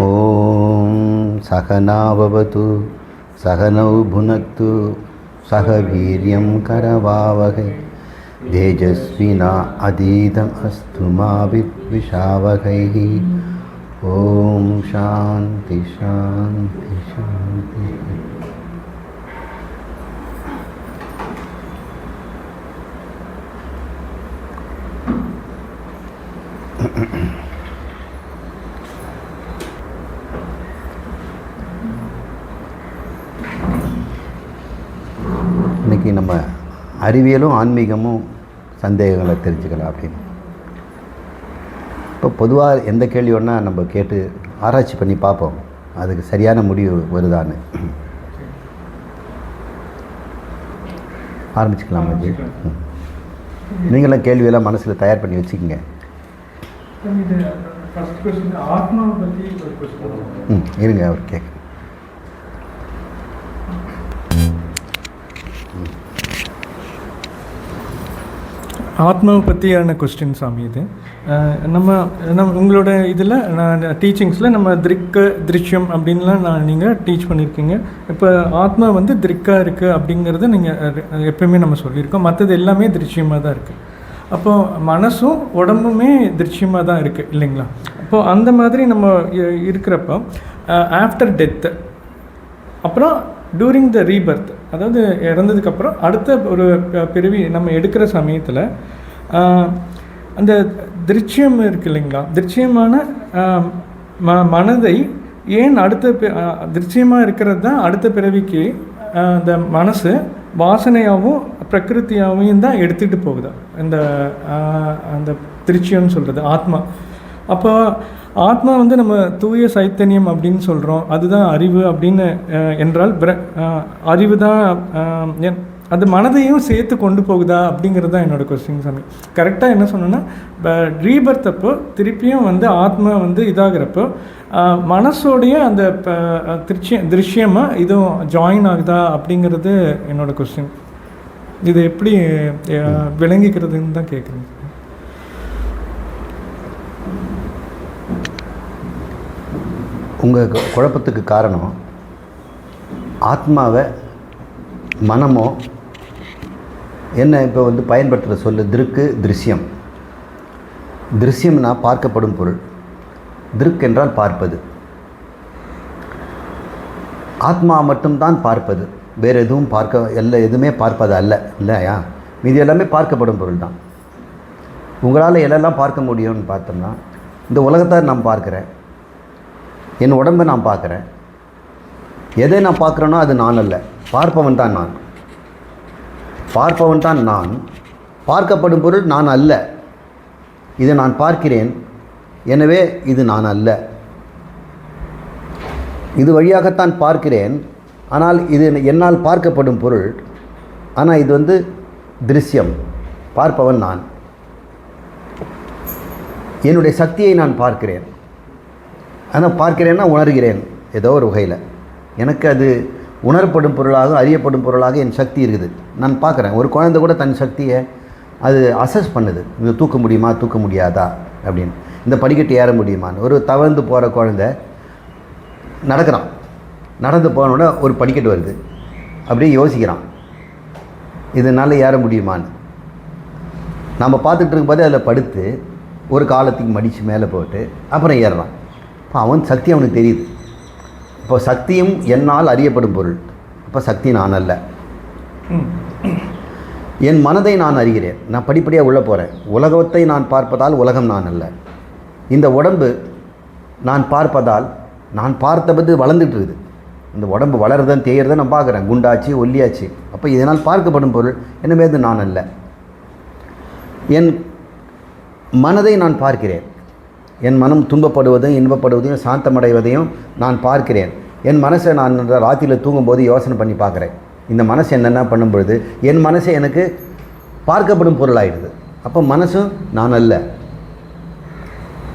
ॐ सहनाववतु सहनौ भुनक्तु सह वीर्यं करवावहै। तेजस्विना अधीतम् अस्तु मा विद्विषावहैः। ॐ शान्ति शान्ति शान्तिः அறிவியலும் ஆன்மீகமும் சந்தேகங்களை தெரிஞ்சுக்கலாம் அப்படின்னு. இப்போ பொதுவாக எந்த கேள்வி வேணா நம்ம கேட்டு ஆராய்ச்சி பண்ணி பார்ப்போம். அதுக்கு சரியான முடிவு வருதான்னு. ஆரம்பிச்சுக்கலாம் ம். நீங்களும் கேள்வியெல்லாம் மனசில் தயார் பண்ணி வச்சுக்கோங்க. ம் இருங்க அவர் கேட்க. ஆத்மாவை பற்றியான கொஸ்டின் சாமி இது. நம்ம நம் உங்களோட இதில் நான் டீச்சிங்ஸில் நம்ம திரிக்க திருஷ்யம் அப்படின்லாம் நான் நீங்கள் டீச் பண்ணியிருக்கீங்க இப்போ ஆத்மா வந்து திரிக்காக இருக்குது அப்படிங்கிறத நீங்கள் எப்பயுமே நம்ம சொல்லியிருக்கோம். மற்றது எல்லாமே திருஷ்யமாக தான் இருக்குது அப்போது மனசும் உடம்புமே திருஷ்யமாக தான் இருக்குது இல்லைங்களா? அப்போது அந்த மாதிரி நம்ம இ- இருக்கிறப்போ ஆஃப்டர் டெத்து அப்புறம் டூரிங் த ரீபர்த் அதாவது இறந்ததுக்கப்புறம் அடுத்த ஒரு பிறவி நம்ம எடுக்கிற சமயத்தில் அந்த திருச்சியம் இருக்கு இல்லைங்களா? திருச்சியமான ம மனதை ஏன் அடுத்த திருச்சியமாக இருக்கிறது தான் அடுத்த பிறவிக்கு அந்த மனசு வாசனையாகவும் பிரகிருத்தியாகவும் தான் எடுத்துகிட்டு போகுது. இந்த அந்த திருச்சியம்னு சொல்கிறது ஆத்மா. அப்போ ஆத்மா வந்து நம்ம தூய சைத்தன்யம் அப்படின்னு சொல்கிறோம் அதுதான் அறிவு அப்படின்னு என்றால் பிர- அறிவு தான் அது மனதையும் சேர்த்து கொண்டு போகுதா அப்படிங்கிறது தான் என்னோட கொஸ்டின் சாமி. கரெக்டாக என்ன சொன்னேன்னா ரீபர்த் அப்போ திருப்பியும் வந்து ஆத்மா வந்து இதாகிறப்போ மனசோடைய அந்த திருச்சிய திருஷ்யமாக இதுவும் ஜாயின் ஆகுதா அப்படிங்கிறது என்னோட கொஸ்டின் இது எப்படி விளங்கிக்கிறதுன்னு தான் கேட்குறேன் உங்கள் குழப்பத்துக்கு காரணம் ஆத்மாவை மனமோ என்ன இப்போ வந்து பயன்படுத்துகிற சொல்லு திருக்கு திருஷ்யம். திருஷ்யம்னா பார்க்கப்படும் பொருள். திருக் என்றால் பார்ப்பது. ஆத்மா மட்டும்தான் பார்ப்பது. வேறு எதுவும் பார்க்க எல்லா எதுவுமே பார்ப்பது அல்ல இல்லையா? மீதி எல்லாமே பார்க்கப்படும் பொருள் தான் உங்களால் எதெல்லாம் பார்க்க முடியும்னு பார்த்தோம்னா இந்த உலகத்தை நான் பார்க்குறேன் என் உடம்பை நான் பார்க்குறேன். எதை நான் பார்க்குறேனோ அது நான் அல்ல. பார்ப்பவன் தான் நான். பார்ப்பவன் தான் நான். பார்க்கப்படும் பொருள் நான் அல்ல. இதை நான் பார்க்கிறேன். எனவே இது நான் அல்ல. இது வழியாகத்தான் பார்க்கிறேன். ஆனால் இது என்னால் பார்க்கப்படும் பொருள். ஆனால் இது வந்து திருஷ்யம். பார்ப்பவன் நான். என்னுடைய சக்தியை நான் பார்க்கிறேன். ஆனால் பார்க்கிறேன்னா உணர்கிறேன் ஏதோ ஒரு வகையில். எனக்கு அது உணரப்படும் பொருளாக அறியப்படும் பொருளாக என் சக்தி இருக்குது. நான் பார்க்குறேன். ஒரு குழந்தை கூட தன் சக்தியை அது அசஸ் பண்ணுது. இது தூக்க முடியுமா தூக்க முடியாதா? அப்படின்னு. இந்த படிக்கட்டு ஏற முடியுமான்னு. ஒரு தவழ்ந்து போகிற குழந்தை நடக்கிறான். நடந்து போனோட ஒரு படிக்கட்டு வருது. அப்படியே யோசிக்கிறான். இதனால் ஏற முடியுமான்னு. நம்ம பார்த்துட்டு இருக்கும்போது அதில் படுத்து ஒரு காலத்துக்கு மடித்து மேலே போட்டு அப்புறம் ஏறுறான். இப்போ அவன் சக்தி அவனுக்கு தெரியுது. இப்போ சக்தியும் என்னால் அறியப்படும் பொருள். அப்போ சக்தி நான் அல்ல. என் மனதை நான் அறிகிறேன். நான் படிப்படியாக உள்ளே போகிறேன் உலகத்தை நான் பார்ப்பதால் உலகம் நான் அல்ல. இந்த உடம்பு நான் பார்ப்பதால் நான் பார்த்தபது வளர்ந்துட்டு இருக்குது இந்த உடம்பு வளருதன் தேயறதை நான் பார்க்குறேன். குண்டாச்சு ஒல்லியாச்சு. அப்போ இதனால் பார்க்கப்படும் பொருள். என்னமே அது நான் அல்ல. என் மனதை நான் பார்க்கிறேன். என் மனம் துன்பப்படுவதையும் இன்பப்படுவதையும் சாந்தமடைவதையும் நான் பார்க்கிறேன். என் மனசை நான் ராத்திரியில் தூங்கும்போது யோசனை பண்ணி பார்க்குறேன். இந்த மனசு என்னென்ன பண்ணும் பொழுது என் மனசை எனக்கு பார்க்கப்படும் பொருளாயிடுது. அப்போ மனசும் நான் அல்ல.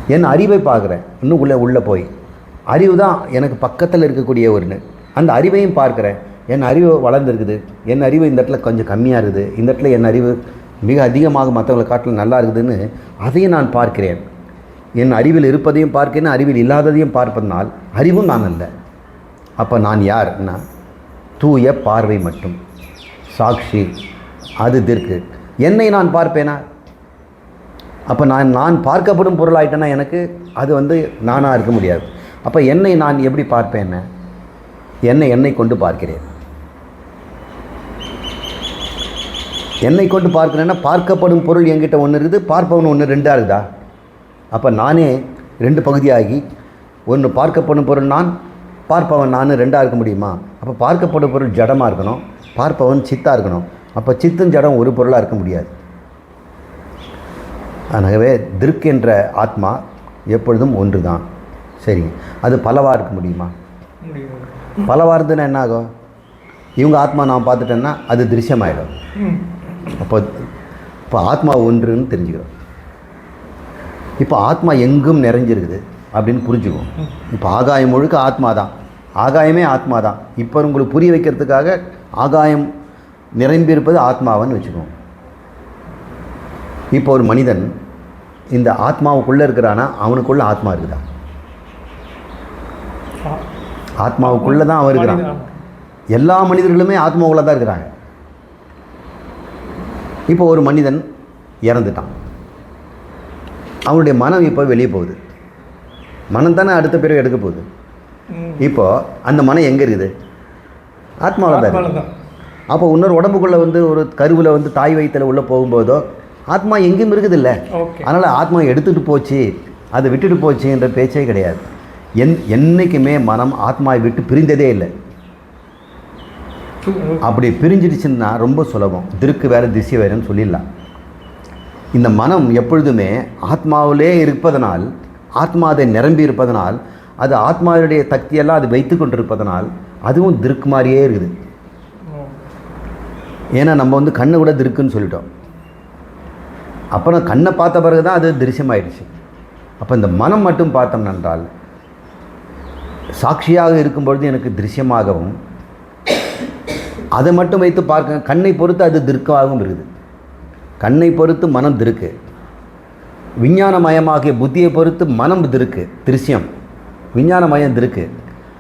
என் அறிவை பார்க்குறேன். இன்னும் உள்ளே உள்ளே போய். அறிவு தான் எனக்கு பக்கத்தில் இருக்கக்கூடிய ஒன்று. அந்த அறிவையும் பார்க்குறேன். என் அறிவு வளர்ந்துருக்குது. என் அறிவு இந்த இடத்துல கொஞ்சம் கம்மியாக இருக்குது. இந்த இடத்துல என் அறிவு மிக அதிகமாக மற்றவங்களை காட்டிலும் நல்லா இருக்குதுன்னு அதையும் நான் பார்க்கிறேன். என் அறிவில் இருப்பதையும் பார்க்கிறேன் அறிவில் இல்லாததையும் பார்ப்பதனால் அறிவும் நான் அல்ல. அப்போ நான் யார்னா தூய பார்வை மட்டும். சாட்சி அது திருக்கு. என்னை நான் பார்ப்பேனா? அப்போ நான் நான் பார்க்கப்படும் பொருளாயிட்டேன்னா எனக்கு? அது வந்து நானாக இருக்க முடியாது. அப்போ என்னை நான் எப்படி பார்ப்பேன் என்னை என்னை கொண்டு பார்க்கிறேன். என்னை கொண்டு பார்க்கிறேன்னா பார்க்கப்படும் பொருள் என்கிட்ட ஒன்று இருக்குது பார்ப்பவன் ஒன்று ரெண்டாக இருக்குதா அப்போ நானே ரெண்டு பகுதியாகி ஒன்று பார்க்கப்படும் பொருள் நான் பார்ப்பவன் நான் ரெண்டாக இருக்க முடியுமா? அப்போ பார்க்கப்படும் பொருள் ஜடமாக இருக்கணும் பார்ப்பவன் சித்தாக இருக்கணும். அப்போ சித்தும் ஜடம் ஒரு பொருளாக இருக்க முடியாது. ஆகவே திருக் என்ற ஆத்மா எப்பொழுதும் ஒன்று தான் சரிங்க. அது பலவாக இருக்க முடியுமா? பலவாக இருந்ததுன்னா என்ன ஆகும்? இவங்க ஆத்மா நான் பார்த்துட்டேன்னா அது திருஷ்யமாயிடும். அப்போ இப்போ ஆத்மா ஒன்றுன்னு தெரிஞ்சுக்கிறோம். இப்போ ஆத்மா எங்கும் நிறைஞ்சிருக்குது அப்படின்னு புரிஞ்சுக்குவோம் இப்போ ஆகாயம் முழுக்க ஆத்மா தான். ஆகாயமே ஆத்மா தான். இப்போ உங்களுக்கு புரிய வைக்கிறதுக்காக ஆகாயம் நிரம்பியிருப்பது ஆத்மாவன்னு வச்சுக்குவோம் இப்போ ஒரு மனிதன் இந்த ஆத்மாவுக்குள்ளே இருக்கிறானா? அவனுக்குள்ள ஆத்மா இருக்குதா? ஆத்மாவுக்குள்ளே தான் அவன் இருக்கிறான். எல்லா மனிதர்களுமே ஆத்மாவுக்குள்ள தான் இருக்கிறாங்க. இப்போ ஒரு மனிதன் இறந்துட்டான். அவனுடைய மனம் இப்போ வெளியே போகுது. மனம் தானே அடுத்த பிறகு எடுக்க போகுது. ம். இப்போ அந்த மனம் எங்கே இருக்குது? ஆத்மாவில் தான் அப்போ இன்னொரு உடம்புக்குள்ளே வந்து ஒரு கருவில் வந்து தாய் வயிற்றில் உள்ளே போகும்போதோ ஆத்மா எங்கேயும் இருக்குது இல்லை அதனால் ஆத்மா எடுத்துகிட்டு போச்சு அதை விட்டுட்டு போச்சுன்ற பேச்சே கிடையாது. என் என்றைக்குமே மனம் ஆத்மாவை விட்டு பிரிந்ததே இல்லை. அப்படி பிரிஞ்சிடுச்சுன்னா ரொம்ப சுலபம். திருக்கு வேறு திசை வேறுன்னு சொல்லிடலாம். இந்த மனம் எப்பொழுதுமே ஆத்மாவிலே இருப்பதனால் ஆத்மா அதை நிரம்பி இருப்பதனால் அது ஆத்மாவுடைய சக்தியெல்லாம் அது வைத்து கொண்டிருப்பதனால் அதுவும் திருக்கு மாதிரியே இருக்குது. ஏன்னா நம்ம வந்து கண்ணை கூட திருக்குன்னு சொல்லிட்டோம். அப்புறம் கண்ணை பார்த்த பிறகு தான் அது திருஷ்யமாயிடுச்சு. அப்போ இந்த மனம் மட்டும் பார்த்தோம் என்றால் சாட்சியாக இருக்கும் பொழுது எனக்கு திருஷ்யமாகவும் அதை மட்டும் வைத்து பார்க்க கண்ணை பொறுத்து அது திருக்காகவும் இருக்குது. கண்ணை பொறுத்து மனம் திருக்கு. விஞ்ஞானமயமாகிய புத்தியை பொறுத்து மனம் திருக்கு. திருஷ்யம். விஞ்ஞானமயம் திருக்கு.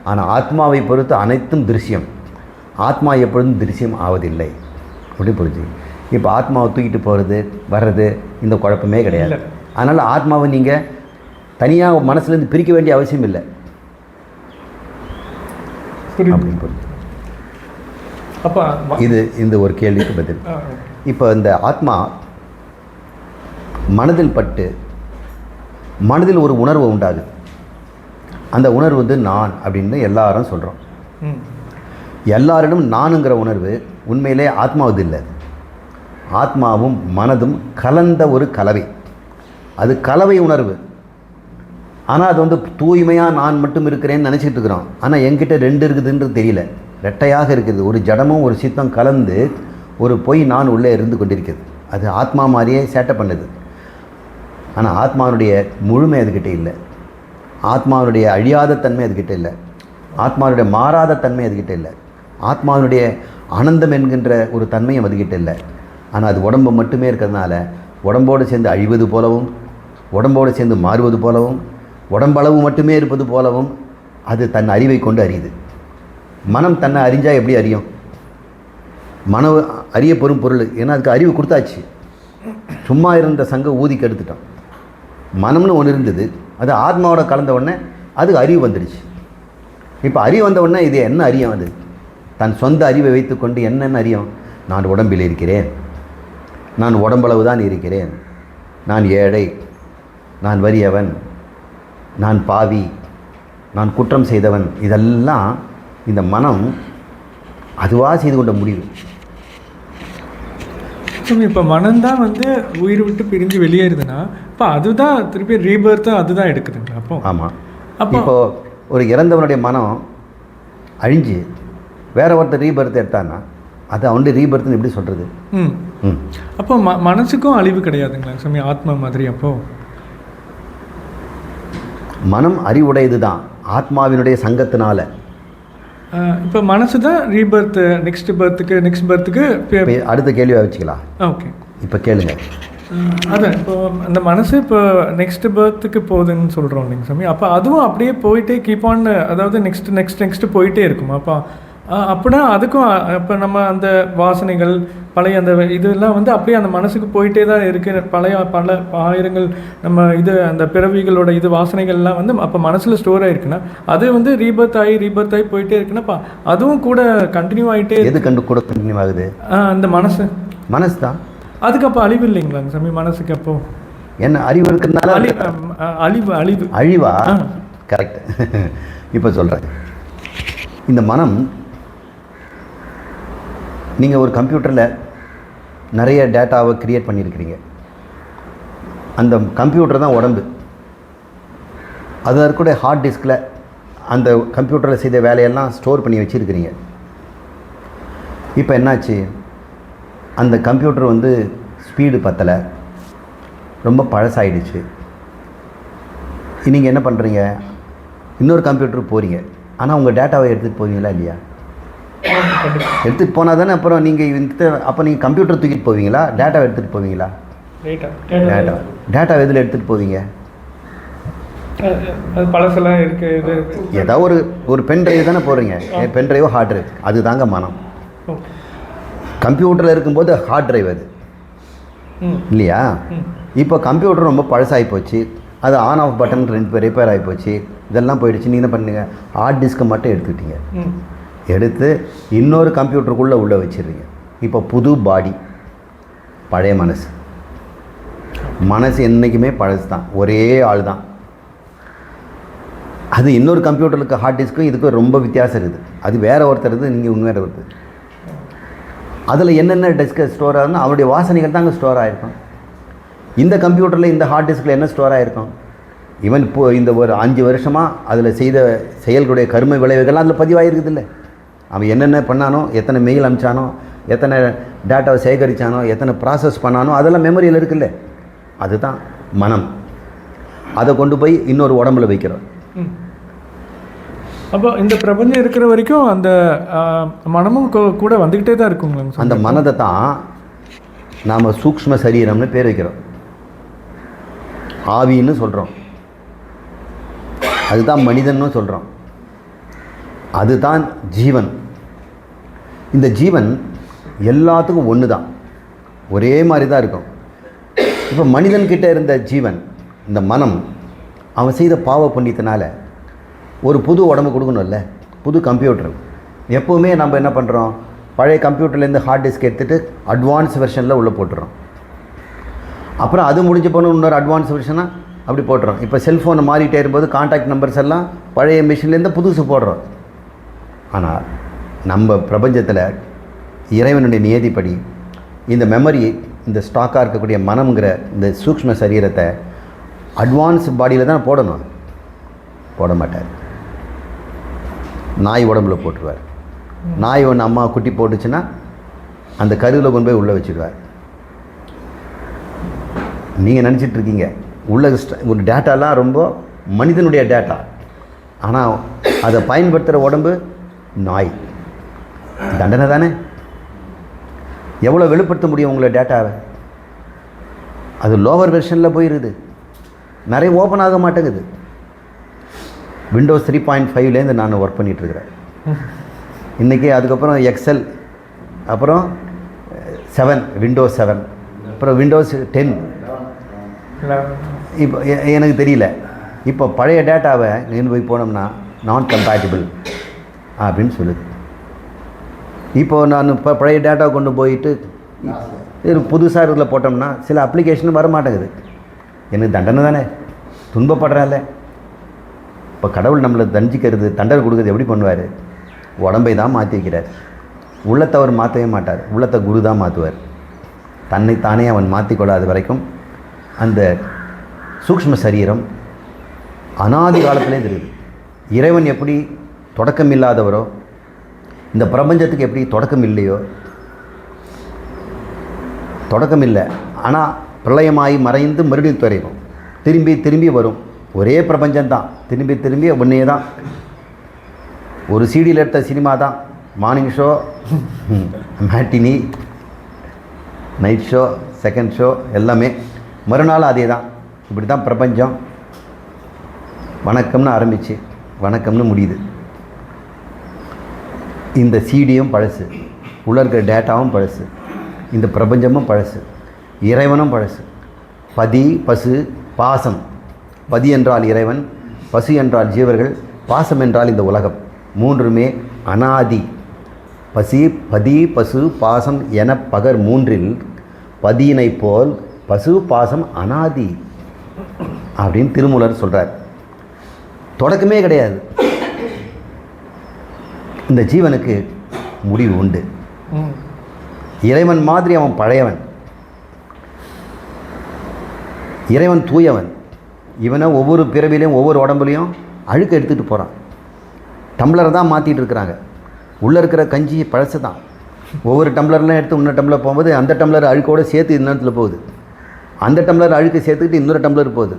ஆனால் ஆத்மாவை பொறுத்து அனைத்தும் திருஷ்யம். ஆத்மா எப்பொழுதும் திருஷ்யம் ஆவதில்லை. அப்படி புரிஞ்சு இப்போ ஆத்மாவை தூக்கிட்டு போகிறது வர்றது இந்த குழப்பமே கிடையாது. அதனால் ஆத்மாவை நீங்கள் தனியாக மனசுலேருந்து பிரிக்க வேண்டிய அவசியம் இல்லை. அப்படின்னு புரிஞ்சு அப்போ இது இந்த ஒரு கேள்விக்கு பதில். இப்போ இந்த ஆத்மா மனதில் பட்டு மனதில் ஒரு உணர்வு உண்டாகுது. அந்த உணர்வு வந்து நான் அப்படின்னு எல்லாரும் சொல்கிறோம் எல்லாரிடம் நானுங்கிற உணர்வு உண்மையிலே ஆத்மாவது இல்லை. ஆத்மாவும் மனதும் கலந்த ஒரு கலவை. அது கலவை உணர்வு. ஆனால் அது வந்து தூய்மையாக நான் மட்டும் இருக்கிறேன்னு நினச்சிட்டு இருக்கிறோம். ஆனால் என்கிட்ட ரெண்டு இருக்குதுன்றது தெரியல. ரெட்டையாக இருக்குது. ஒரு ஜடமும் ஒரு சித்தம் கலந்து ஒரு பொய் நான் உள்ளே இருந்து கொண்டிருக்கிறது. அது ஆத்மா மாதிரியே சேட்டை பண்ணுது. ஆனால் ஆத்மாவுடைய முழுமை அதுக்கிட்ட இல்லை. ஆத்மாவுடைய அழியாத தன்மை அதுக்கிட்ட இல்லை. ஆத்மாவுடைய மாறாத தன்மை அதுக்கிட்ட இல்லை. ஆத்மாவினுடைய ஆனந்தம் என்கின்ற ஒரு தன்மையும் அதுக்கிட்ட இல்லை. ஆனால் அது உடம்பு மட்டுமே இருக்கிறதுனால உடம்போடு சேர்ந்து அழிவது போலவும் உடம்போடு சேர்ந்து மாறுவது போலவும் உடம்பளவு மட்டுமே இருப்பது போலவும் அது தன் அறிவை கொண்டு அறியுது. மனம் தன்னை அறிஞ்சால் எப்படி அறியும்? மனம் அறிய பெறும் பொருள். ஏன்னா அதுக்கு அறிவு கொடுத்தாச்சு. சும்மா இருந்த சங்க ஊதி கெடுத்துட்டோம். மனம்னு ஒன்று இருந்தது. அது ஆத்மாவோட கலந்த உடனே அதுக்கு அறிவு வந்துடுச்சு. இப்போ அறிவு வந்த உடனே இது என்ன அறியும் அது? தன் சொந்த அறிவை வைத்துக்கொண்டு என்னென்ன அறியும்? நான் உடம்பில் இருக்கிறேன். நான் உடம்பளவு தான் இருக்கிறேன். நான் ஏழை. நான் வறியவன். நான் பாவி. நான் குற்றம் செய்தவன். இதெல்லாம் இந்த மனம் அதுவாக செய்து கொண்ட முடிவு. சுவாமி இப்போ மனம்தான் வந்து உயிர் விட்டு பிரிஞ்சு வெளியேறுதுன்னா இப்போ அதுதான் திருப்பி ரீபர்த்தும் அதுதான் எடுக்குதுங்களா அப்போ? ஆமாம் அப்போ- இப்போ ஒரு இறந்தவனுடைய மனம் அழிஞ்சு வேற ஒருத்தர் ரீபர்த் எடுத்தான்னா அது அவனுடைய ரீபர்த்னு எப்படி சொல்கிறது ம். ம். அப்போ ம மனசுக்கும் அழிவு கிடையாதுங்களா சாமி ஆத்மா மாதிரி அப்போ? மனம் அறிவுடையது தான் ஆத்மாவினுடைய சங்கத்தினால. இப்போ மனசு தான் ரீபர்த் நெக்ஸ்ட் பர்த்துக்கு நெக்ஸ்ட் பர்த்துக்கு அடுத்த கேள்வியை வச்சுக்கலாம். ஓகே இப்போ கேளுங்க. அதான் இப்போ அந்த மனசு இப்போ நெக்ஸ்ட் பர்த்துக்கு போகுதுன்னு சொல்கிறோம் இல்லைங்க சாமி. அப்போ அதுவும் அப்படியே போயிட்டே கீப் ஆன் அதாவது நெக்ஸ்ட் நெக்ஸ்ட் நெக்ஸ்ட் போயிட்டே இருக்கும்? அப்போ அப்படின்னா அதுக்கும் இப்போ நம்ம அந்த வாசனைகள் பழைய அந்த இதெல்லாம் வந்து அப்படியே அந்த மனசுக்கு போயிட்டே தான் இருக்கு. பழைய பல ஆயிரங்கள் நம்ம இது அந்த பிறவிகளோட இது வாசனைகள்லாம் வந்து அப்போ மனசில் ஸ்டோர் ஆயிருக்குன்னா அது வந்து ரீபர்த் ஆகி ரீபர்த் ஆகி போயிட்டே இருக்குன்னா அதுவும் கூட கண்டினியூ ஆகிட்டே எது கண்டு கூட கண்டினியூ ஆகுது? அந்த மனசு. மனசு தான் அதுக்கு அப்போ அழிவு இல்லைங்களாங்க சாமி? மனசுக்கு அப்போ. என்ன அறிவு இருக்கிறதுனால? அழிவு அழிவு. அழிவா. கரெக்ட் இப்போ சொல்கிறேன் இந்த மனம் நீங்கள் ஒரு கம்ப்யூட்டரில் நிறைய டேட்டாவை க்ரியேட் பண்ணியிருக்கிறீங்க. அந்த கம்ப்யூட்டர் தான் உடம்பு. அது இருக்கக்கூடிய ஹார்ட் டிஸ்கில் அந்த கம்ப்யூட்டரில் செய்த வேலையெல்லாம் ஸ்டோர் பண்ணி வச்சுருக்கிறீங்க. இப்போ என்னாச்சு? அந்த கம்ப்யூட்டர் வந்து ஸ்பீடு பத்தலை. ரொம்ப பழசாயிடுச்சு. நீங்கள் என்ன பண்ணுறீங்க இன்னொரு கம்ப்யூட்டருக்கு போகிறீங்க ஆனால் உங்கள் டேட்டாவை எடுத்துகிட்டு போவீங்களா இல்லையா? எடுத்துகிட்டு போனால் தானே அப்புறம் நீங்கள் இந்த அப்போ நீங்கள் கம்ப்யூட்டர் தூக்கிட்டு போவீங்களா? டேட்டாவை எடுத்துகிட்டு போவீங்களா? டேட்டா டேட்டா எதில் எடுத்துகிட்டு போவீங்க? அது பழசெல்லாம் இருக்கு இது இருக்கு. ஏதோ ஒரு ஒரு பென் டிரைவ் தானே போகிறீங்க பென் டிரைவோ ஹார்ட் டிரைவ் அது தாங்க மனம். கம்ப்யூட்டரில் இருக்கும்போது ஹார்ட் டிரைவ் அது. இல்லையா? இப்போ கம்ப்யூட்டர் ரொம்ப பழசாகி போச்சு. அது ஆன் ஆஃப் பட்டன் ரெண்டு ரிப்பேர் ஆகி போச்சு. இதெல்லாம் போயிடுச்சு. நீங்கள் என்ன பண்ணுங்க? ஹார்ட் டிஸ்க்கை மட்டும் எடுத்துக்கிட்டீங்க. எடுத்து இன்னொரு கம்ப்யூட்டருக்குள்ளே உள்ளே வச்சிடுறீங்க. இப்போ புது பாடி பழைய மனசு. மனசு என்றைக்குமே பழசு தான் ஒரே ஆள் தான் அது இன்னொரு கம்ப்யூட்டருக்கு ஹார்ட் டிஸ்க்கும் இதுக்கும் ரொம்ப வித்தியாசம் இருக்குது. அது வேற ஒருத்தருது நீங்கள் உண்மையாக ஒருத்தர் அதில் என்னென்ன டெஸ்க்கு ஸ்டோர் ஆகுதுன்னா அவருடைய வாசனைகள் தான் அங்கே ஸ்டோர் ஆகிருக்கும் இந்த கம்ப்யூட்டரில் இந்த ஹார்ட் டிஸ்கில் என்ன ஸ்டோர் ஆகிருக்கும் ஈவன் இப்போ இந்த ஒரு அஞ்சு வருஷமாக அதில் செய்த செயல்களுடைய கருமை விளைவுகள்லாம் அதில் பதிவாகிருக்குது இல்லை அவன் என்னென்ன பண்ணானோ எத்தனை மெயில் அனுப்பிச்சானோ எத்தனை டேட்டாவை சேகரித்தானோ எத்தனை ப்ராசஸ் பண்ணானோ அதெல்லாம் மெமரியில் இருக்குல்ல. அதுதான் மனம். அதை கொண்டு போய் இன்னொரு உடம்புல வைக்கிறோம். அப்போ இந்த பிரபஞ்சம் இருக்கிற வரைக்கும் அந்த மனமும் கூட வந்துக்கிட்டே தான் இருக்குங்களாங்க சாமி? அந்த மனதை தான் நாம் சூக்ஷ்ம சரீரம்னு பேர் வைக்கிறோம். ஆவின்னு சொல்கிறோம் அதுதான் மனிதன்னு சொல்கிறோம் அதுதான் ஜீவன். இந்த ஜீவன் எல்லாத்துக்கும் ஒன்று தான் ஒரே மாதிரி தான் இருக்கும். இப்போ மனிதன்கிட்ட இருந்த ஜீவன் இந்த மனம் அவன் செய்த பாவ புண்ணியத்தினால ஒரு புது உடம்பு கொடுக்கணும்ல புது கம்ப்யூட்டர் எப்போவுமே நம்ம என்ன பண்ணுறோம் பழைய கம்ப்யூட்டர்லேருந்து ஹார்ட் டிஸ்க் எடுத்துகிட்டு அட்வான்ஸ் வெர்ஷனில் உள்ளே போட்டுறோம். அப்புறம் அது முடிஞ்ச போன இன்னொரு அட்வான்ஸ் வெர்ஷனாக அப்படி போட்டுறோம். இப்போ செல்ஃபோனை மாறிட்டே இருக்கும்போது காண்டாக்ட் நம்பர்ஸ் எல்லாம் பழைய மிஷின்லேருந்து புதுசு போடுறோம். ஆனால் நம்ம பிரபஞ்சத்தில் இறைவனுடைய நியதிப்படி இந்த மெமரி இந்த ஸ்டாக்காக இருக்கக்கூடிய மனம்ங்கிற இந்த சூக்ஷ்ம சரீரத்தை அட்வான்ஸ் பாடியில் தான் போடணும். போட மாட்டார். நாய் உடம்புல போட்டுருவார். நாய் ஒன்று அம்மா குட்டி போட்டுச்சுன்னா அந்த கருவில் கொண்டு போய் உள்ளே வச்சுடுவார் நீங்கள் நினச்சிட்டு இருக்கீங்க. உள்ள ஒரு டேட்டாலாம் ரொம்ப மனிதனுடைய டேட்டா ஆனால் அதை பயன்படுத்துகிற உடம்பு நாய். தண்டனை தானே? எவ்வளோ வெளிப்படுத்த முடியும் உங்களை டேட்டாவை அது லோவர் வெர்ஷனில் போயிருது. நிறைய ஓப்பன் ஆக மாட்டேங்குது. விண்டோஸ் த்ரீ பாயிண்ட் ஃபைவ்லேருந்து நான் ஒர்க் பண்ணிகிட்ருக்கிறேன் இன்றைக்கி அதுக்கப்புறம் எக்ஸல் அப்புறம் செவன் விண்டோஸ் செவன் அப்புறம் விண்டோஸ் டென் இப்போ எனக்கு தெரியல. இப்போ பழைய டேட்டாவை இங்கே போய் போனோம்னா நான் கம்பேட்டிபிள் அப்படின்னு சொல்லுது. இப்போ நான் இப்போ பழைய டேட்டா கொண்டு போயிட்டு இது புதுசாக இதில் போட்டோம்னா சில அப்ளிகேஷன் வர மாட்டேங்குது எனக்கு தண்டனை தானே? துன்பப்படுறால இப்போ கடவுள் நம்மளை தண்டிக்கிறது தண்டனை கொடுக்குறது எப்படி பண்ணுவார்? உடம்பை தான் மாற்றி வைக்கிறார். உள்ளத்தை அவர் மாற்றவே மாட்டார். உள்ளத்தை குரு தான் மாற்றுவார் தன்னை தானே அவன் மாற்றிக்கொள்ளாத வரைக்கும் அந்த சூக்ஷ்ம சரீரம் அனாதி காலத்திலே இருக்குது இறைவன் எப்படி தொடக்கம் இல்லாதவரோ இந்த பிரபஞ்சத்துக்கு எப்படி தொடக்கம் இல்லையோ? தொடக்கம் இல்லை. ஆனால் பிரளயமாகி மறைந்து மறுபடியும் துறையும் திரும்பி திரும்பி வரும். ஒரே பிரபஞ்சம்தான். திரும்பி திரும்பி ஒன்றே தான் ஒரு சீடியில் எடுத்த சினிமா தான் morning show matinee night show second show எல்லாமே. மறுநாள் அதே தான் இப்படி தான் பிரபஞ்சம் வணக்கம்னு ஆரம்பிச்சு வணக்கம்னு முடியுது. இந்த சீடியும் பழசு. உள்ளே இருக்கிற டேட்டாவும் பழசு. இந்த பிரபஞ்சமும் பழசு. இறைவனும் பழசு. பதி பசு பாசம். பதி என்றால் இறைவன் பசு என்றால் ஜீவர்கள் பாசம் என்றால் இந்த உலகம். மூன்றுமே அனாதி. பசி பதி பசு பாசம் என பகர் மூன்றில் பதியினை போல் பசு பாசம் அனாதி அப்படின்னு திருமூலர் சொல்கிறார் தொடக்கமே கிடையாது. இந்த ஜீவனுக்கு முடிவு உண்டு. இறைவன் மாதிரி அவன் பழையவன். இறைவன் தூயவன். இவனை ஒவ்வொரு பிறவிலையும் ஒவ்வொரு உடம்புலையும் அழுக்க எடுத்துகிட்டு போகிறான் டம்ளரை தான் மாற்றிட்டு இருக்கிறாங்க. உள்ளே இருக்கிற கஞ்சி பழசு தான். ஒவ்வொரு டம்ளர்லாம் எடுத்து இன்னொரு டம்ளர் போகும்போது அந்த டம்ளர் அழுக்கோடு சேர்த்து இந்த நேரத்தில் போகுது. அந்த டம்ளர் அழுக்கு சேர்த்துக்கிட்டு இன்னொரு டம்ளர் போகுது.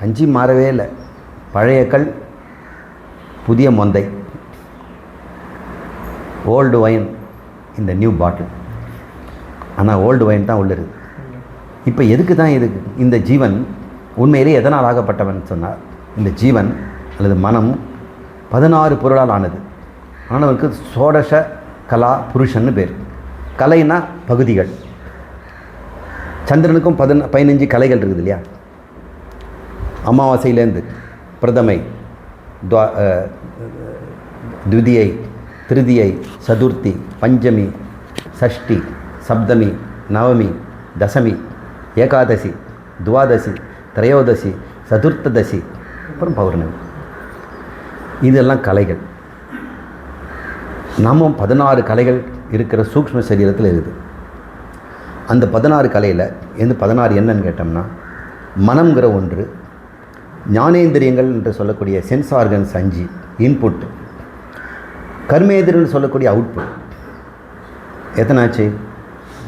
கஞ்சி மாறவே இல்லை. பழைய கல் புதிய மொந்தை. ஓல்டு ஒயின் இந்த நியூ பாட்டில் ஆனால் ஓல்டு ஒயின் தான் உள்ள இப்போ எதுக்கு தான் இது இந்த ஜீவன் உண்மையிலே எதனால் ஆகப்பட்டவன் சொன்னார்? இந்த ஜீவன் அல்லது மனம் பதினாறு பொருளால் ஆனது. ஆனவருக்கு சோடச கலா புருஷன்னு பேர். கலைனா பகுதிகள். சந்திரனுக்கும் பதின பதினஞ்சு கலைகள் இருக்குது இல்லையா? அமாவாசையிலேருந்து பிரதமை துவா துதியை திருதியை சதுர்த்தி பஞ்சமி சஷ்டி சப்தமி நவமி தசமி ஏகாதசி துவாதசி திரையோதசி சதுர்த்ததசி அப்புறம் பௌர்ணமி. இதெல்லாம் கலைகள். நாமும் பதினாறு கலைகள் இருக்கிற சூக்ஷ்ம சரீரத்தில் இருக்குது. அந்த பதினாறு கலையில் எந்த பதினாறு என்னன்னு கேட்டோம்னா மனம்ங்கிற ஒன்று ஞானேந்திரியங்கள் என்று சொல்லக்கூடிய சென்ஸ் ஆர்கன்ஸ் அஞ்சு இன்புட் கர்மேந்திரன்னு சொல்லக்கூடிய அவுட்புட் எத்தனை ஆச்சு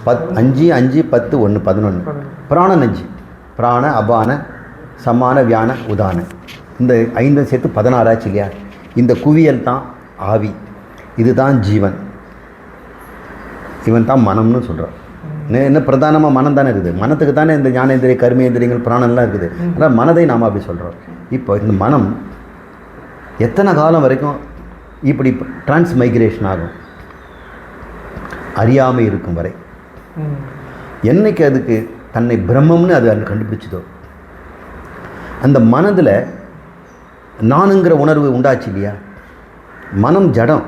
பத் அஞ்சு அஞ்சு பத்து ஒன்று பதினொன்று பிராணன் அஞ்சு பிராண அபான சமான வியான உதான. இந்த ஐந்தும் சேர்த்து பதினாறு ஆச்சு இல்லையா? இந்த குவியல் தான் ஆவி. இதுதான் ஜீவன். இவன் தான் மனம்னு சொல்கிறான் என்ன பிரதானமாக மனம் தானே இருக்குது. மனத்துக்கு தானே இந்த ஞானேந்திரிய கர்மேந்திரியங்கள் பிராணம்லாம் இருக்குது. ஆனால் மனதை நாம் அப்படி சொல்கிறோம் இப்போ இந்த மனம் எத்தனை காலம் வரைக்கும் இப்படி டிரான்ஸ்மைக்ரேஷன் ஆகும். அறியாமை இருக்கும் வரை. என்னைக்கு அதுக்கு தன்னை பிரம்மம்னு அது அது கண்டுபிடிச்சதோ? அந்த மனதில் நானுங்கிற உணர்வு உண்டாச்சு இல்லையா? மனம் ஜடம்.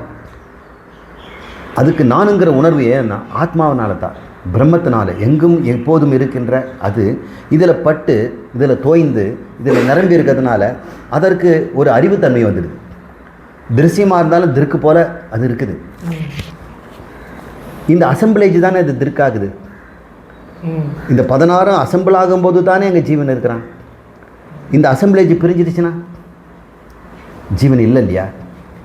அதுக்கு நானுங்கிற உணர்வு ஏன்னா ஆத்மாவனால தான். பிரம்மத்தினால. எங்கும் எப்போதும் இருக்கின்ற அது. இதில் பட்டு இதில் தோய்ந்து இதில் நிரம்பி இருக்கிறதுனால அதற்கு ஒரு அறிவுத்தன்மை வந்துடுது. திருசியமாக இருந்தாலும் திருக்கு போல அது இருக்குது. இந்த அசம்பிளேஜ் தானே அது திருக்காகுது. இந்த பதினாறும் அசம்பிள் ஆகும்போது தானே எங்கள் ஜீவன் இருக்கிறான். இந்த அசம்பிளேஜ் பிரிஞ்சிடுச்சுன்னா? ஜீவன் இல்லை இல்லையா?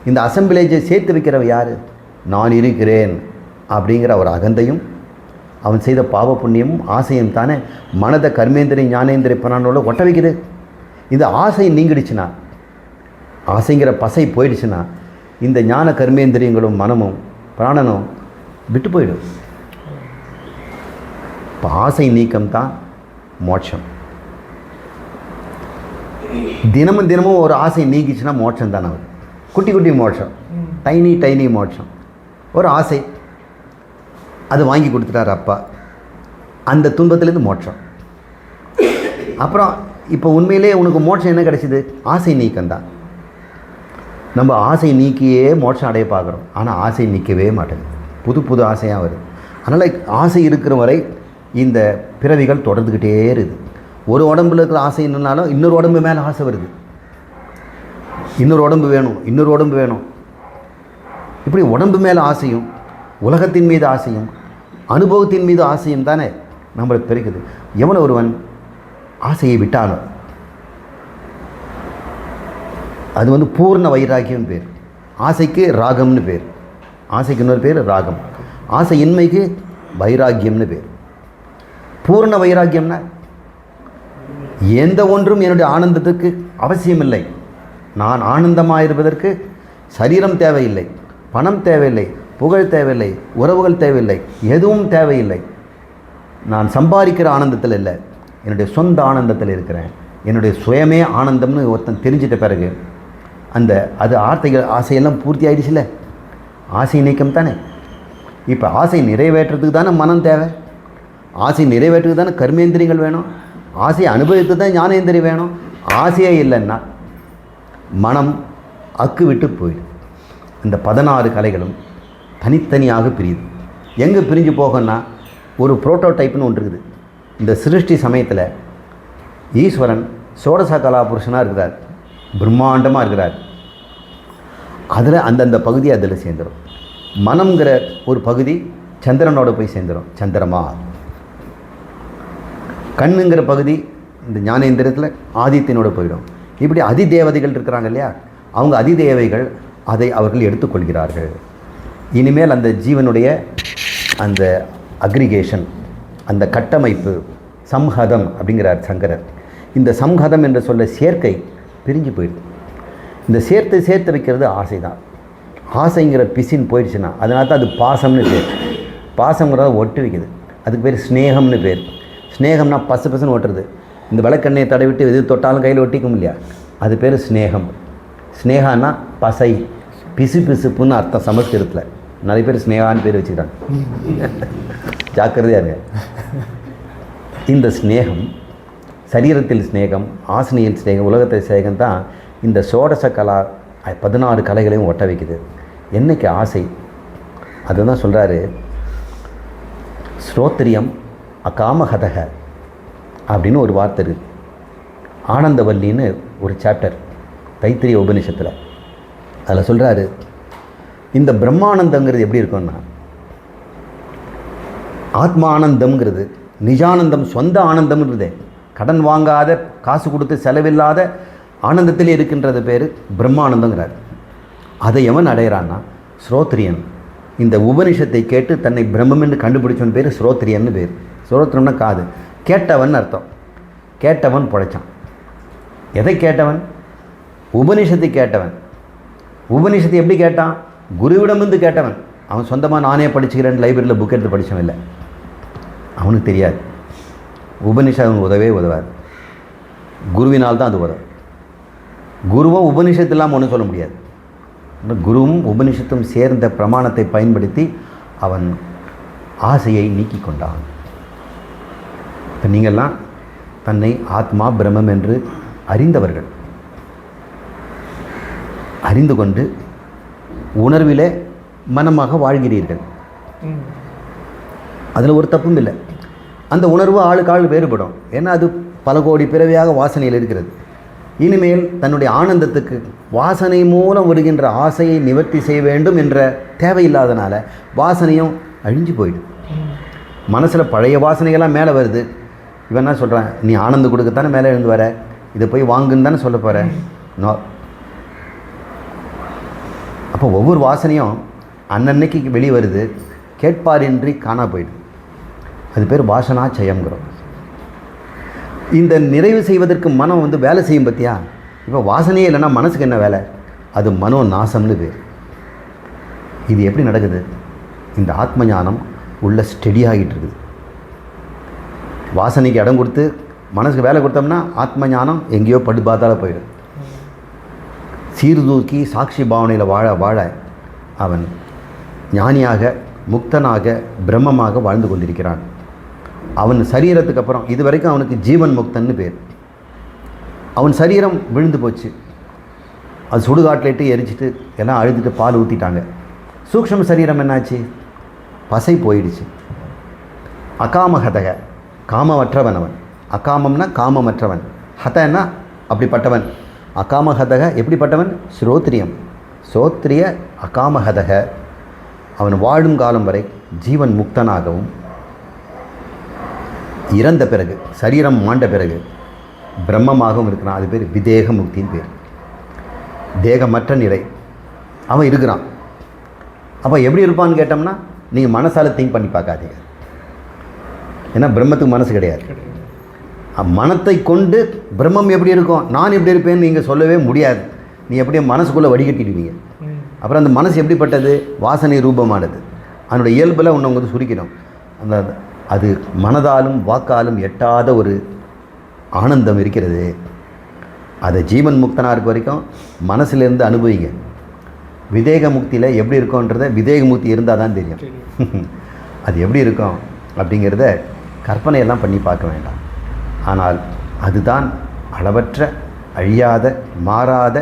இந்த அசம்பிளேஜை சேர்த்து வைக்கிறவ யார்? நான் இருக்கிறேன் அப்படிங்கிற ஒரு அகந்தையும் அவன் செய்த பாவ புண்ணியமும் ஆசையும் தானே மனதை கர்மேந்திரி ஞானேந்திரி பிராணோட ஒட்ட வைக்குது. இந்த ஆசை நீங்கிடுச்சுன்னா ஆசைங்கிற பசை போயிடுச்சுன்னா இந்த ஞான கர்மேந்திரியங்களும் மனமும் பிராணனும் விட்டு போயிடும். இப்போ ஆசை நீக்கம் தான் மோட்சம். தினமும் தினமும் ஒரு ஆசை நீங்கிச்சுன்னா மோட்சம் தானே அது? குட்டி குட்டி மோட்சம். டைனி டைனி மோட்சம். ஒரு ஆசை. அது வாங்கி கொடுத்துட்டார் அப்பா. அந்த துன்பத்திலேருந்து மோட்சம். அப்புறம் இப்போ உண்மையிலே உனக்கு மோட்சம் என்ன கிடைச்சிது? ஆசை நீக்கம் தான். நம்ம ஆசை நீக்கியே மோட்சம் அடைய பார்க்குறோம். ஆனால் ஆசை நீக்கவே மாட்டேங்குது. புது புது ஆசையாக வருது. அதனால் ஆசை இருக்கிற வரை இந்த பிறவிகள் தொடர்ந்துக்கிட்டே இருக்குது. ஒரு உடம்புல இருக்கிற ஆசை என்னன்னாலும் இன்னொரு உடம்பு மேலே ஆசை வருது. இன்னொரு உடம்பு வேணும் இன்னொரு உடம்பு வேணும். இப்படி உடம்பு மேலே ஆசையும் உலகத்தின் மீது ஆசையும் அனுபவத்தின் மீது ஆசையும் தானே நம்மளை பிரிக்குது. எவன் ஒருவன் ஆசையை விட்டாலும் அது வந்து பூர்ண வைராக்கியம் பேர். ஆசைக்கு ராகம்னு பேர். ஆசைக்கு இன்னொரு பேர் ராகம். ஆசை இன்மைக்கு வைராக்கியம்னு பேர். பூர்ண வைராக்கியம்னா எந்த ஒன்றும் என்னுடைய ஆனந்தத்துக்கு அவசியமில்லை. நான் ஆனந்தமாக இருப்பதற்கு சரீரம் தேவையில்லை பணம் தேவையில்லை புகழ் தேவையில்லை உறவுகள் தேவையில்லை எதுவும் தேவையில்லை. நான் சம்பாதிக்கிற ஆனந்தத்தில் இல்லை. என்னுடைய சொந்த ஆனந்தத்தில் இருக்கிறேன். என்னுடைய சுயமே ஆனந்தம்னு ஒருத்தன் தெரிஞ்சிட்ட பிறகு அந்த அது ஆர்த்தைகள் ஆசையெல்லாம் பூர்த்தி ஆயிடுச்சுல ஆசை நீக்கம் தானே. இப்போ ஆசை நிறைவேற்றுறதுக்கு தானே மனம் தேவை. ஆசை நிறைவேற்றுறதுக்கு தானே கர்மேந்திரியங்கள் வேணும். ஆசையை அனுபவித்து தான் ஞானேந்திரி வேணும். ஆசையே இல்லைன்னா மனம் அக்கு விட்டு போயிடும். இந்த பதினாறு கலைகளும் தனித்தனியாக பிரியுது. எங்கே பிரிஞ்சு போகும்னா ஒரு புரோட்டோடைப்னு ஒன்று இருக்குது. இந்த சிருஷ்டி சமயத்தில் ஈஸ்வரன் சோடச கலாபுருஷனாக இருக்கிறார். பிரம்மாண்டமாக இருக்கிறார். அதில் அந்தந்த பகுதி அதில் சேர்ந்துடும் மனம்ங்கிற ஒரு பகுதி சந்திரனோட போய் சேர்ந்துடும் சந்திரமா. கண்ணுங்கிற பகுதி இந்த ஞானேந்திரத்தில் ஆதித்தியனோட போயிடும். இப்படி அதிதேவதைகள் இருக்கிறாங்க இல்லையா? அவங்க அதிதேவைகள் அதை அவர்கள் எடுத்துக்கொள்கிறார்கள். இனிமேல் அந்த ஜீவனுடைய அந்த அக்ரிகேஷன் அந்த கட்டமைப்பு சம்ஹதம் அப்படிங்கிறார் சங்கரர். இந்த சம்ஹதம் என்று சொல்ல சேர்க்கை பிரிஞ்சு போயிடுது. இந்த சேர்த்து சேர்த்து வைக்கிறது ஆசை தான் ஆசைங்கிற பிசின் போயிடுச்சுன்னா அதனால தான் அது பாசம்னு பேர். பாசங்கிறத ஒட்டு வைக்குது. அதுக்கு பேர் ஸ்னேகம்னு பேர். ஸ்னேகம்னா பசு பசுன்னு ஒட்டுறது. இந்த விளக்கெண்ணெயை தடவிட்டு எது தொட்டாலும் கையில் ஒட்டிக்கும் இல்லையா? அது பேர் ஸ்னேகம் ஸ்னேகான்னா பசை. பிசு பிசுப்புன்னு அர்த்தம் சமஸ்கிருதத்தில். நிறைய பேர் ஸ்னேகான்னு பேர் வச்சுக்கிறாங்க. ஜாக்கிரதையாக இருங்க. இந்த ஸ்நேகம் சரீரத்தில் ஸ்நேகம் ஆசினியில் ஸ்நேகம் உலகத்தில் ஸ்நேகம் தான் இந்த சோடச கலா பதினாறு கலைகளையும் ஒட்ட வைக்குது. என்னைக்கு ஆசை? அதுதான் சொல்கிறாரு ஸ்ரோத்திரியம் அகாமஹதக அப்படின்னு ஒரு வார்த்தை இருக்குது ஆனந்தவல்லின்னு ஒரு சாப்டர் தைத்திரிய உபனிஷத்தில் அதில் சொல்கிறாரு இந்த பிரம்மானந்தங்கிறது எப்படி இருக்கும்னா ஆத்மா ஆனந்தம்ங்கிறது நிஜானந்தம் சொந்த ஆனந்தம்ன்றதே கடன் வாங்காத காசு கொடுத்து செலவில்லாத ஆனந்தத்தில் இருக்கின்றது பேர் பிரம்மானந்தங்கிறார். அதை எவன் அடையிறான்னா ஸ்ரோத்ரியன். இந்த உபனிஷத்தை கேட்டு தன்னை பிரம்மம் என்று கண்டுபிடிச்சவன் பேர் ஸ்ரோத்ரியன்னு பேர். ஸ்ரோத்ரம்னா காது. கேட்டவன் அர்த்தம். கேட்டவன் பிழைச்சான். எதை கேட்டவன்? உபனிஷத்தை கேட்டவன். உபனிஷத்தை எப்படி கேட்டான்? குருவிடமிருந்து கேட்டவன். அவன் சொந்தமாக நானே படிச்சுக்கிறேன் லைப்ரரியில் புக் எடுத்து படித்தவன் இல்லை. அவனுக்கு தெரியாது. அவனுக்கு உதவே உதவாது. குருவினால் தான் அது உதவும். குருவும் உபனிஷத்து இல்லாமல் ஒன்றும் சொல்ல முடியாது. குருவும் உபனிஷத்தும் சேர்ந்த பிரமாணத்தை பயன்படுத்தி அவன் ஆசையை நீக்கி கொண்டான். இப்போ நீங்கள்லாம் தன்னை ஆத்மா பிரம்மம் என்று அறிந்தவர்கள். அறிந்து கொண்டு உணர்விலே மனமாக வாழ்கிறீர்கள். அதில் ஒரு தப்பும் இல்லை. அந்த உணர்வு ஆளுக்கு ஆள் வேறுபடும். ஏன்னா அது பல கோடி பிறவியாக வாசனையில் இருக்கிறது. இனிமேல் தன்னுடைய ஆனந்தத்துக்கு வாசனை மூலம் வருகின்ற ஆசையை நிவர்த்தி செய்ய வேண்டும் என்ற தேவையில்லாதனால வாசனையும் அழிஞ்சு போயிடும். மனசில் பழைய வாசனைகள்லாம் மேலே வருது. இவன் என்ன சொல்கிறான் நீ ஆனந்தம் கொடுக்கத்தானே மேலே எழுந்து வர? இதை போய் வாங்குன்னு தானே சொல்ல போகிற நோ. அப்போ ஒவ்வொரு வாசனையும் அன்னன்னைக்கு வெளியே வருது. கேட்பாரின்றி காணா போயிடுது. அது பேர் வாசனா ஜெயம்ங்கிறோம் இந்த நிறைவு செய்வதற்கு மனம் வந்து வேலை செய்யும் பார்த்தியா இப்போ வாசனையே இல்லைன்னா மனசுக்கு என்ன வேலை? அது மனோ நாசம்னு பேர். இது எப்படி நடக்குது? இந்த ஆத்ம ஞானம் உள்ள ஸ்டெடியாகிட்டு இருக்குது. வாசனைக்கு இடம் கொடுத்து மனசுக்கு வேலை கொடுத்தோம்னா ஆத்ம ஞானம் எங்கேயோ படு பார்த்தால போயிடும். சீர்தூக்கி சாட்சி பாவனையில் வாழ வாழ அவன் ஞானியாக முக்தனாக பிரம்மமாக வாழ்ந்து கொண்டிருக்கிறான். அவன் சரீரத்துக்கு அப்புறம் இது வரைக்கும் அவனுக்கு ஜீவன் முக்தன்னு பேர். அவன் சரீரம் விழுந்து போச்சு. அது சுடுகாட்டிலிட்டு எரிச்சிட்டு எல்லாம் அழுதுட்டு பால் ஊற்றிட்டாங்க சூக்ஷ்ம சரீரம் என்னாச்சு? பசை போயிடுச்சு. அகாமஹதக காமமற்றவன் அவன். அகாமம்னா காமமற்றவன். ஹதன்னா அப்படிப்பட்டவன். அகாமஹதக எப்படிப்பட்டவன்? ஸ்ரோத்ரியம். சோத்ரிய அகாமஹதக அவன் வாழும் காலம் வரை ஜீவன் முக்தனாகவும் இறந்த பிறகு சரீரம் மாண்ட பிறகு பிரம்மமாகவும் இருக்கிறான். அது பேர் விதேக முக்தின்னு பேர். தேகமற்ற நிலை. அவன் இருக்கிறான். அப்போ எப்படி இருப்பான்னு கேட்டோம்னா நீங்கள் மனசால திங்க் பண்ணி பார்க்காதீங்க. ஏன்னா பிரம்மத்துக்கு மனசு கிடையாது. மனத்தை கொண்டு பிரம்மம் எப்படி இருக்கும்? நான் எப்படி இருப்பேன்னு நீங்கள் சொல்லவே முடியாது. நீ எப்படியும் மனசுக்குள்ளே வடிகட்டிடுவீங்க. அப்புறம் அந்த மனசு எப்படிப்பட்டது? வாசனை ரூபமானது. அதனுடைய இயல்பில் உன்னை வந்து சுருக்கிடும். அந்த அது மனதாலும் வாக்காலும் எட்டாத ஒரு ஆனந்தம் இருக்கிறது. அதை ஜீவன் முக்தனாக இருக்க வரைக்கும் மனசுலேருந்து அனுபவிங்க. விதேக முக்தியில் எப்படி இருக்கும்ன்றத விதேக முக்தி இருந்தால் தான் தெரியும். அது எப்படி இருக்கும் அப்படிங்கிறத கற்பனையெல்லாம் பண்ணி பார்க்க வேண்டாம். ஆனால் அதுதான் அளவற்ற அழியாத மாறாத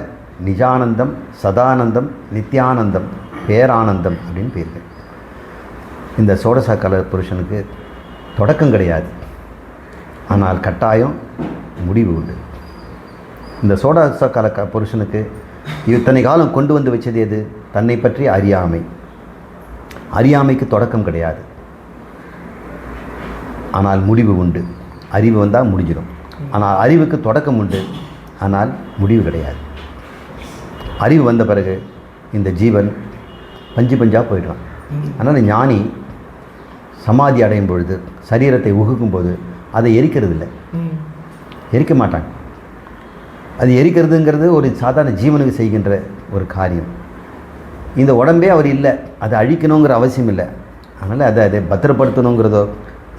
நிஜானந்தம் சதானந்தம் நித்யானந்தம் பேரானந்தம் அப்படின்னு பேர்கள். இந்த சோடசா கலர் புருஷனுக்கு தொடக்கம் கிடையாது. ஆனால் கட்டாயம் முடிவு உண்டு. இந்த சோடசா கல க புருஷனுக்கு இத்தனை காலம் கொண்டு வந்து வச்சது எது? தன்னை பற்றி அறியாமை. அறியாமைக்கு தொடக்கம் கிடையாது. ஆனால் முடிவு உண்டு. அறிவு வந்தால் முடிஞ்சிடும். ஆனால் அறிவுக்கு தொடக்கம் உண்டு. ஆனால் முடிவு கிடையாது. அறிவு வந்த பிறகு இந்த ஜீவன் பஞ்சு பஞ்சாக போயிடுவான் அதனால் ஞானி சமாதி அடையும் பொழுது சரீரத்தை உகுக்கும் போது அதை எரிக்கிறது இல்லை எரிக்க மாட்டாங்க. அது எரிக்கிறதுங்கிறது ஒரு சாதாரண ஜீவனுக்கு செய்கின்ற ஒரு காரியம். இந்த உடம்பே அவர் இல்லை. அதை அழிக்கணுங்கிற அவசியம் இல்லை. அதனால் அதை அதை பத்திரப்படுத்தணுங்கிறதோ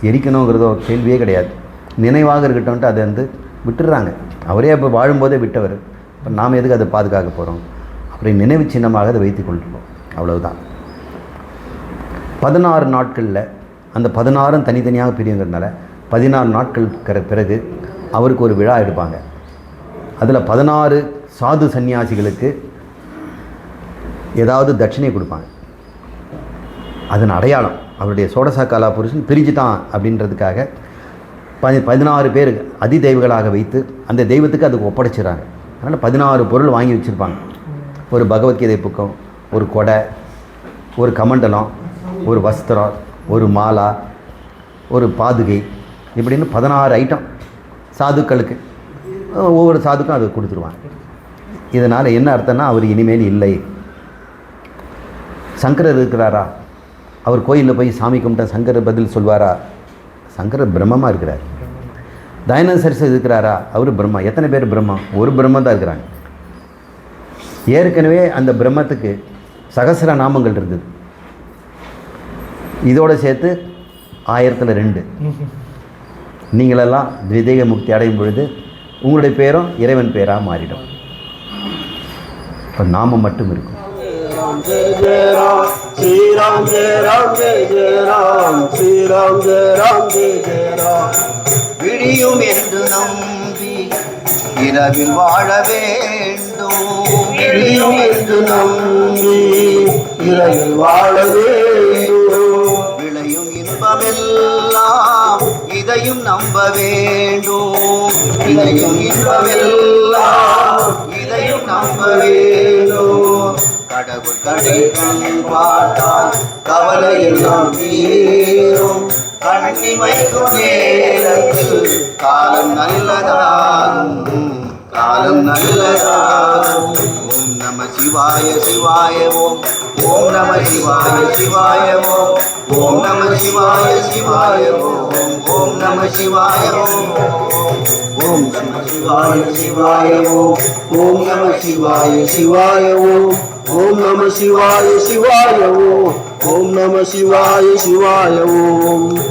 எரிக்கணுங்கிறதோ கேள்வியே கிடையாது. நினைவாக இருக்கட்டும்ன்ட்டு அதை வந்து விட்டுடுறாங்க. அவரே அப்போ வாழும்போதே விட்டவர். இப்போ நாம் எதுக்கு அதை பாதுகாக்க போகிறோம் அப்படி நினைவு சின்னமாக அதை வைத்து கொள்கிறோம் அவ்வளவுதான். பதினாறு நாட்களில் அந்த பதினாறும் தனித்தனியாக பிரியுங்கிறதுனால பதினாறு நாட்கள் பிறகு அவருக்கு ஒரு விழா எடுப்பாங்க. அதில் பதினாறு சாது சன்னியாசிகளுக்கு ஏதாவது தட்சிணை கொடுப்பாங்க. அதன் அடையாளம் அவருடைய சோடசா கலா புருஷன் பிரிஞ்சுட்டான் அப்படின்றதுக்காக பதி பதினாறு பேர் அதி தெய்வங்களாக வைத்து அந்த தெய்வத்துக்கு அதுக்கு ஒப்படைச்சிடறாங்க. அதனால் பதினாறு பொருள் வாங்கி வச்சுருப்பாங்க. ஒரு பகவத்கீதை புக்கம் ஒரு கொடை ஒரு கமண்டலம் ஒரு வஸ்திரம் ஒரு மாலா ஒரு பாதுகை இப்படின்னு பதினாறு ஐட்டம் சாதுக்களுக்கு ஒவ்வொரு சாதுக்கும் அதை கொடுத்துருவாங்க. இதனால் என்ன அர்த்தம்னா அவர் இனிமேல் இல்லை. சங்கரர் இருக்கிறாரா? அவர் கோயிலில் போய் சாமி கும்பிட்ட சங்கரர் பதில் சொல்வாரா? சங்கரர் பிரம்மமாக இருக்கிறார். தயானந்த இருக்கிறாரா? அவர் பிரம்மா. எத்தனை பேர் பிரம்மா? ஒரு பிரம்மம் தான் இருக்கிறாங்க. ஏற்கனவே அந்த பிரம்மத்துக்கு சகசர நாமங்கள் இருந்தது. இதோடு சேர்த்து ஆயிரத்தில் ரெண்டு. நீங்களெல்லாம் விதேக முக்தி அடையும் பொழுது உங்களுடைய பேரும் இறைவன் பேராக மாறிடும். இப்போ நாம மட்டும் இருக்கும். ஸ்ரீராம் ஜெயராம் ஜெயராம் ஸ்ரீராம் ஜெயராம் விடியும் என்று நம்பி இரவில் வாழ வேண்டும். விடியும் என்று நம்பி இரவில் வாழ வேண்டும் இதையும் நம்ப வேண்டும். இதையும் இன்பமெல்லாம் இதையும் நம்ப வேண்டும். கடவுள் கடை கண் பார்த்தால் கவலை எல்லாம் தீரும். கண்ணி வைக்கும் நேரத்தில் காலம் நல்லதாகும். కాలం నలుగరా ఓం నమ శివాయ శివాయ ఓం. ఓం నమ శివాయ శివాయ ఓం. ఓం నమ శివాయ శివాయ ఓం. ఓం నమ శివాయ ఓం నమ శివాయ శివాయ ఓం. ఓం నమ శివాయ శివాయ ఓం. ఓం నమ శివాయ శివాయ ఓం. ఓం నమ శివాయ శివాయ ఓం.